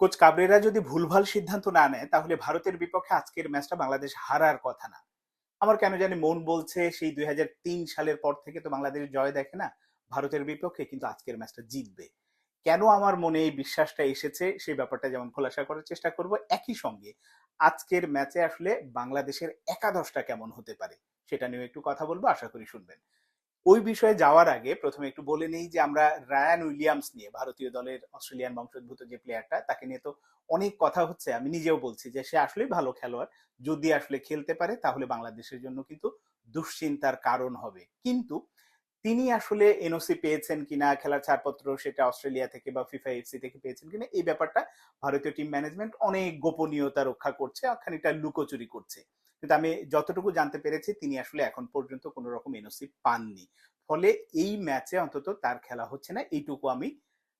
Coach Cabrera যদি ভুলভাল সিদ্ধান্ত না নেয়, তাহলে ভারতের বিপক্ষে আজকের ম্যাচটা বাংলাদেশ হারার কথা না। আমার কেন জানি মন বলছে সেই দুই সালের পর থেকে তো বাংলাদেশ জয় দেখে না, ভারতের বিপক্ষে কিন্তু আজকের ম্যাচটা জিতবে। কেন আমার মনে এই বিশ্বাসটা এসেছে, সেই ব্যাপারটা যেমন খোলাসা করার চেষ্টা করব, একই সঙ্গে আজকের ম্যাচে আসলে বাংলাদেশের একাদশটা কেমন হতে পারে, সেটা নিয়ে একটু কথা বলব, আশা করি শুনবেন। ওই বিষয়ে যাওয়ার আগে প্রথমে একটু বলে নেই যে আমরা রায়ান উইলিয়ামস নিয়ে, ভারতীয় দলের অস্ট্রেলিয়ান বংশোদ্ভূত যে প্লেয়ারটা তাকে নিয়ে তো অনেক কথা হচ্ছে। আমি নিজেও বলছি যে সে আসলেই ভালো খেলোয়াড়। যদি আসলে খেলতে পারে, তাহলে বাংলাদেশের জন্য কিন্তু দুশ্চিন্তার কারণ হবে। কিন্তু তিনি আসলে এনওসি পেয়েছেন কিনা, খেলার ছাড়পত্র সেটা অস্ট্রেলিয়া থেকে বা ফিফা এফসি থেকে পেয়েছেন কিনা, এই ব্যাপারটা ভারতীয় টিম ম্যানেজমেন্ট অনেক গোপনীয়তা রক্ষা করছে খানিকটা লুকোচুরি করছে। কিন্তু আমি যতটুকু জানতে পেরেছি, তিনি আসলে এখন পর্যন্ত কোনো রকম এনওসি পাননি। ফলে এই ম্যাচে অন্তত তার খেলা হচ্ছে না, এইটুকু আমি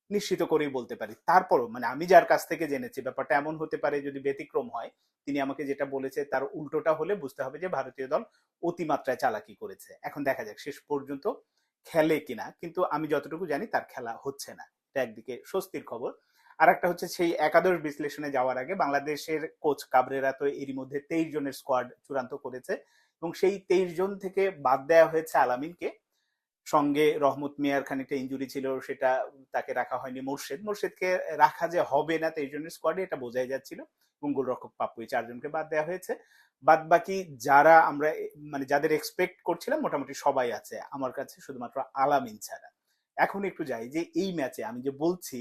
নিশ্চিত করেই বলতে পারি। তারপরও মানে আমি যার কাছ থেকে জেনেছি, ব্যাপারটা এমন হতে পারে যদি ব্যতিক্রম হয়, তিনি আমাকে যেটা বলেছে তার উল্টোটা হলে বুঝতে হবে যে ভারতীয় দল অতিমাত্রায় চালাকি করেছে। এখন দেখা যাক শেষ পর্যন্ত খেলে কিনা, কিন্তু আমি যতটুকু জানি তার খেলা হচ্ছে না। একদিকে স্বস্তির খবর আর একটা হচ্ছে সেই একাদশ বিশ্লেষণে যাওয়ার আগে বাংলাদেশের কোচ কাবরেরা তো এরই মধ্যে তেইশ জনের স্কোয়াড চূড়ান্ত করেছে এবং সেই তেইশ জন থেকে বাদ দেওয়া হয়েছে আলামিনকে। সঙ্গে রহমত মিয়ার খানিকটা ইঞ্জুরি ছিল, সেটা তাকে রাখা হয়নি মোর্শেদ। মোর্শেদকে রাখা যে হবে না তেইশ জনের স্কোয়াডে এটা বোঝাই যাচ্ছিল এবং গোলরক্ষক পাপ্পু এই চারজনকে বাদ দেওয়া হয়েছে। বাদ বাকি যারা আমরা মানে যাদের এক্সপেক্ট করছিলাম, মোটামুটি সবাই আছে, আমার কাছে শুধুমাত্র আলামিন ছাড়া। এখন একটু যাই যে এই ম্যাচে আমি যে বলছি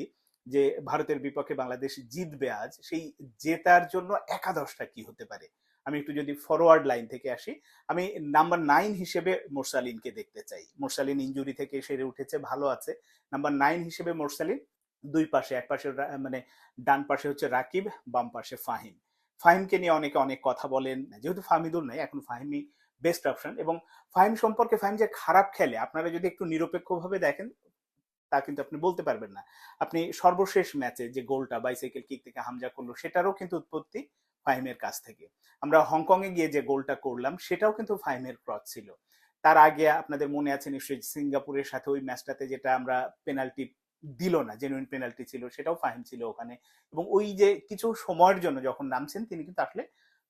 যে ভারতের বিপক্ষে বাংলাদেশ জিতবে আজ, সেই জেতার জন্য একাদশটা কি হতে পারে? আমি একটু যদি ফরওয়ার্ড লাইন থেকে আসি, আমি নাম্বার নাইন হিসেবে মোরসালিনকে দেখতে চাই। মোরসালিন ইঞ্জুরি থেকে সেরে উঠেছে, ভালো আছে। নাম্বার নাইন হিসেবে মোরসালিন, দুই পাশে, এক পাশে মানে ডান পাশে হচ্ছে রাকিব, বাম পাশে ফাহিম। ফাহিমকে নিয়ে অনেকে অনেক কথা বলেন, যেহেতু ফাহিদুল নাই, এখন ফাহিমি বেস্ট অপশন এবং ফাহিম সম্পর্কে ফাহিম যে খারাপ খেলে, আপনারা যদি একটু নিরপেক্ষভাবে দেখেন তা কিন্তু আপনি বলতে পারবেন না। আপনি সর্বশেষ ম্যাচে যে গোলটা বাইসাইকেল কিক থেকে হামজা করল, সেটারও কিন্তু উৎপত্তি ফাহিমের কাছ থেকে। আমরা হংকং এ গিয়ে যে গোলটা করলাম, সেটাও কিন্তু ফাহিমের ক্রস ছিল। তার আগে আপনাদের মনে আছে নিশ্চয়ই সিঙ্গাপুরের সাথে ওই ম্যাচটাতে যেটা আমরা পেনাল্টি দিল না জেনুইন পেনাল্টি ছিল, সেটাও ফাহিম ছিল ওখানে। এবং ওই যে কিছু সময়ের জন্য যখন নামছেন, তিনি কিন্তু আসলে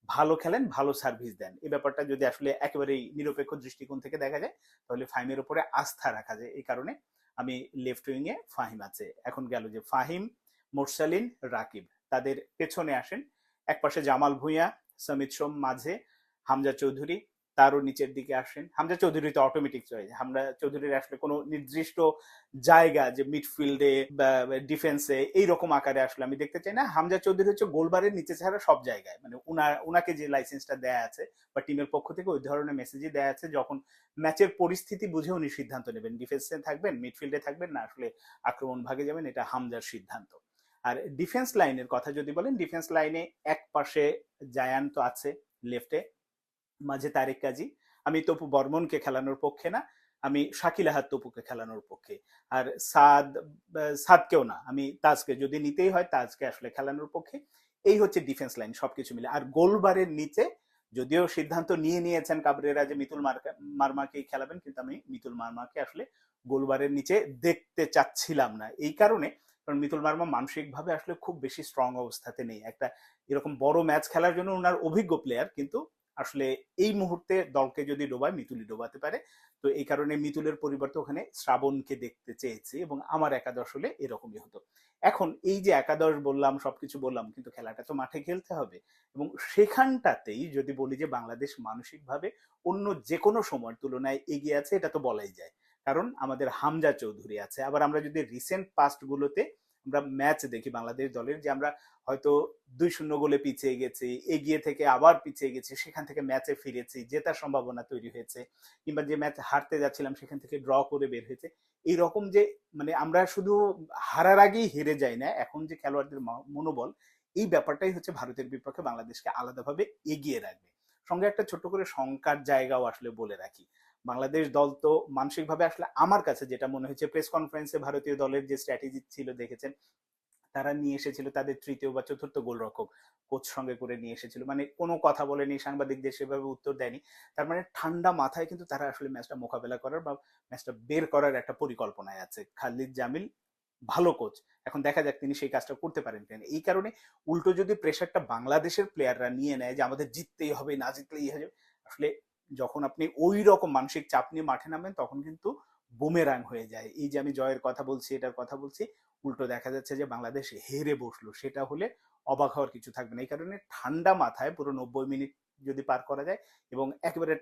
ভালো খেলেন, ভালো সার্ভিস দেন। এই ব্যাপারটা যদি আসলে একেবারেই নিরপেক্ষ দৃষ্টিকোণ থেকে দেখা যায়, তাহলে ফাহিমের উপরে আস্থা রাখা যায়। এই কারণে আমি লেফট উইং এ ফাহিম আছে। এখন গেল যে ফাহিম, মোরসালিন, রাকিব। তাদের পেছনে আসেন। এক পাশে জামাল ভুঁইয়া, সমিত সোম মাঝে, হামজা চৌধুরী তারও নিচের দিকে আসেন। হামজা চৌধুরী তো অটোমেটিক চয়েস হামজা চৌধুরীর আসলে কোনো নির্দিষ্ট জায়গা যে মিডফিল্ডে ডিফেন্সে এইরকম আকারে আসলে আমি দেখতে চাই না। হামজা চৌধুরী হচ্ছে গোলবারের নিচে ছাড়া সব জায়গায়। মানে উনার উনাকে যে লাইসেন্সটা দেয়া আছে বা টিমের পক্ষ থেকে ওই ধরনের মেসেজই দেয়া আছে যখন ম্যাচের পরিস্থিতি বুঝে উনি সিদ্ধান্ত নেবেন। ডিফেন্সে থাকবেন মিডফিল্ডে থাকবেন, না আসলে আক্রমণ ভাগে যাবেন, এটা হামজার সিদ্ধান্ত। আর ডিফেন্স লাইনের কথা যদি বলেন ডিফেন্স লাইনে এক পাশে জায়ান তো আছে লেফটে মাঝে তারেক কাজী। আমি তপু বর্মনকে খেলানোর পক্ষে না, আমি শাকিল আহাদ তপুকে খেলানোর পক্ষে। আর সাদ সাদকেও না, আমি তাজকে। যদি নিতেই হয়, তাজকে আসলে খেলানোর পক্ষে। এই হচ্ছে ডিফেন্স লাইন সবকিছু মিলে। আর গোলবারের নিচে, যদিও সিদ্ধান্ত নিয়ে নিয়েছেন কাবরেরা যে মিতুল মার্মাকেই খেলাবেন, কিন্তু আমি মিতুল মার্মাকে আসলে গোলবারের নিচে দেখতে চাচ্ছিলাম না। এই কারণে, কারণ মিতুল মার্মা মানসিকভাবে আসলে খুব বেশি স্ট্রং অবস্থাতে নেই। একটা এরকম বড় ম্যাচ খেলার জন্য ওনার অভিজ্ঞ প্লেয়ার কিন্তু আসলে এই মুহূর্তে দলকে যদি ডোবায়, মিতুলি ডোবাতে পারে। তো এই কারণে মিতুলের পরিবর্তে ওখানে শ্রাবণকে দেখতে চেয়েছি এবং আমার একাদশ হলে এরকমই হতো। এখন এই যে একাদশ বললাম, সবকিছু বললাম, কিন্তু খেলাটা তো মাঠে খেলতে হবে। এবং সেখানটাতেই যদি বলি যে বাংলাদেশ মানসিকভাবে অন্য যে কোনো সময়ের তুলনায় এগিয়ে আছে, এটা তো বলাই যায়। কারণ আমাদের হামজা চৌধুরী আছে। আবার আমরা যদি রিসেন্ট পাস্ট গুলোতে আমরা ম্যাচ দেখি বাংলাদেশ দলের যে আমরা হয়তো দুই শূন্য গোলে পিছিয়ে গেছি, এগিয়ে থেকে আবার পিছিয়ে গেছি, সেখান থেকে ম্যাচে ফিরেছি, জেতার সম্ভাবনা তৈরি হয়েছে, কিংবা যে ম্যাচ হারতে যাচ্ছিলাম সেখান থেকে ড্র করে বের হয়েছে। এই রকম যে মানে আমরা শুধু হারার আগেই হেরে যাই না, এখন যে খেলোয়াড়দের মনোবল, এই ব্যাপারটাই হচ্ছে ভারতের বিপক্ষে বাংলাদেশকে আলাদাভাবে এগিয়ে রাখবে। সঙ্গে একটা ছোট করে শঙ্কার জায়গাও আসলে বলে রাখি। বাংলাদেশ দল তো মানসিকভাবে আসলে আমার কাছে যেটা মনে হয়েছে প্রেস কনফারেন্সে ভারতীয় দলের যে স্ট্র্যাটেজি ছিল দেখেছেন, তারা নিয়ে এসেছিল তাদের তৃতীয় বা চতুর্থ গোলরক্ষক কোচ সঙ্গে করে নিয়ে এসেছিল। মানে কোনো কথা বলেনি, সাংবাদিকদের সেভাবে উত্তর দেয়নি। তার মানে ঠান্ডা মাথায় কিন্তু তারা আসলে ম্যাচটা মোকাবেলা করার বা ম্যাচটা বের করার একটা পরিকল্পনায় আছে। খালিদ জামিল ভালো কোচ, এখন দেখা যাক তিনি সেই কাজটা করতে পারেন কিনা। এই কারণে উল্টো যদি প্রেশারটা বাংলাদেশের প্লেয়াররা নিয়ে নেয় যে আমাদের জিততেই হবে, না জিতলেই হবে আসলে যখন আপনি ওই রকম মানসিক চাপ নিয়ে মাঠে নামেন, তখন কিন্তু বুমেরাং হয়ে যায়। এই যে আমি জয়ের কথা বলছি, এটার কথা বলছি, উল্টো দেখা যাচ্ছে যে বাংলাদেশ হেরে বসল। সেটা হলে অবাক হওয়ার কিছু থাকবে না। এই কারণে ঠান্ডা মাথায় পুরো নব্বই মিনিট যদি পার করা যায় এবং একেবারে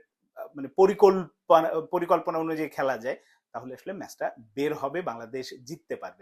মানে পরিকল্পনা পরিকল্পনা অনুযায়ী খেলা যায়, তাহলে আসলে ম্যাচটা বের হবে, বাংলাদেশ জিততে পারবে।